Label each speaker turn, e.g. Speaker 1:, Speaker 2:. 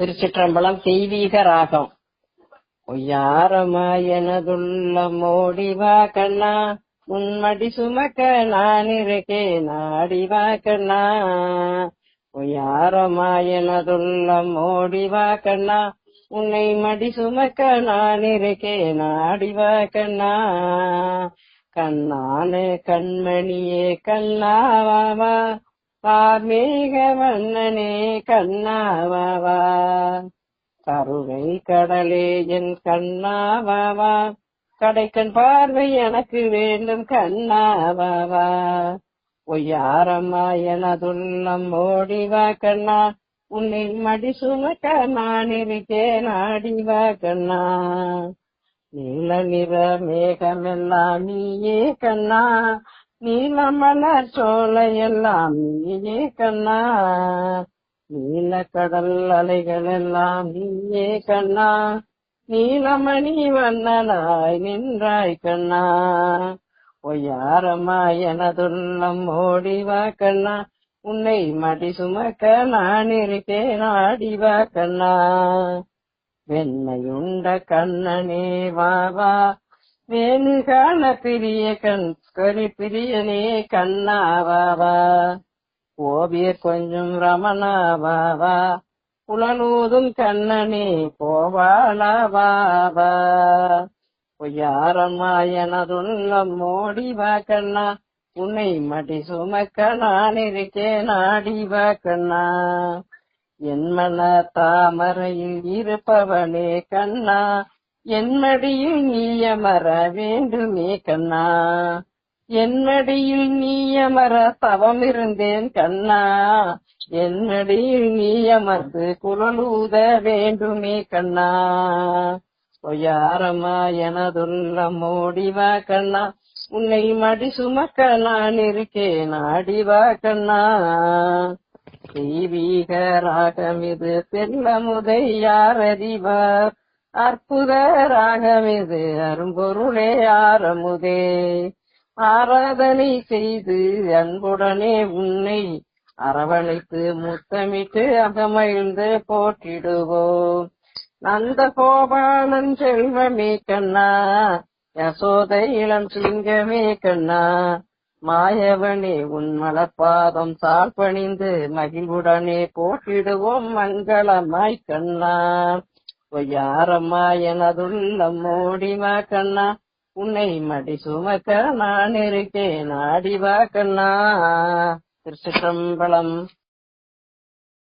Speaker 1: திருச்சிற்றம்பலம் தெய்வீக ராகம் ஒய்யாரமா எனதுள்ள மோடிவா கண்ணா உன்மடி சுமக்க நான் இருக்கேன் நாடிவா கண்ணா. ஒய்யாரமா எனதுள்ள மோடிவா கண்ணா உன்னை மடி சுமக்க நான் இருக்கேன் நாடிவா கண்ணா. கண்ணானே கண்மணியே கண்ணாவாவா பார்மேக மன்னனே கண்ணாவாவா? கருணை கடலே என் கண்ணாவாவா? கடைக்கண் பார்வை எனக்கு வேண்டும் கண்ணாவாவா? ஒய்யாரம்மா எனதுள்ளம் ஓடிவா கண்ணா? உன்னை மடி சுமக்க நான் இருக்கேன் ஆடிவா கண்ணா? நீல நிற மேகமெல்லாம் நீயே கண்ணா. நீல மலர் சோலையெல்லாம் நீயே கண்ணா. நீல கடல் அலைகள் எல்லாம் நீயே கண்ணா. நீலமணி வண்ணனாய் நின்றாய் கண்ணா. ஒய்யாரம்மா எனதுள்ளம் ஓடிவா கண்ணா. உன்னை மடி சுமக்க நான் இருக்கேன் ஆடிவா கண்ணா. வெண்மையுண்ட கண்ணனே வாவா வேணுகான பிரிய கண் கரி பிரியனே கண்ணாவாவா? ஓவிய ஓவியர் கொஞ்சம் ரமணா வா புலனூதும் கண்ணனே போவாளா பொய்யாரம்மா எனதுள்ளம் மோடிவா கண்ணா உன்னை மடி சுமக்க நான் இருக்கேன் ஆடிவா கண்ணா. என் மன தாமரையில் இருப்பவனே கண்ணா என் மடியில் நீயமர வேண்டுமே கண்ணா. என் மடியில் நீயமர தவம் இருந்தேன் கண்ணா. என் மடியில் நீயமர்ந்து குழலூத வேண்டுமே கண்ணா. பொய்யாரம்மா எனதுள்ள மோடிவா கண்ணா. உன்னை மடி சுமக்க நான் இருக்கேன் ஆடிவா கண்ணா. தெய்வீக ராகமிது செல்லமுதை யார் அறிவார் அற்புத ராகமிது அரும்பொருளே ஆரமுதே. ஆராதனை செய்து அன்புடனே உன்னை அரவணைத்து முத்தமிட்டு அகமகிழ்ந்து போற்றிடுவோம். நந்த கோபாலன் செல்வமே கண்ணா யசோதை இளம் சிங்கமே கண்ணா மாயவனே உன் மலப்பாதம் சால் பணிந்து மகிழ்வுடனே போட்டிடுவோம் மங்களமாய் கண்ணா. ஒய்யாரம்மா எனதுள்ளம் ஓடிவா கண்ணா உன்னை மடி சுமக்க நான் இருக்கேன் ஆடிவா கண்ணா. திருச்சிற்றம்பலம்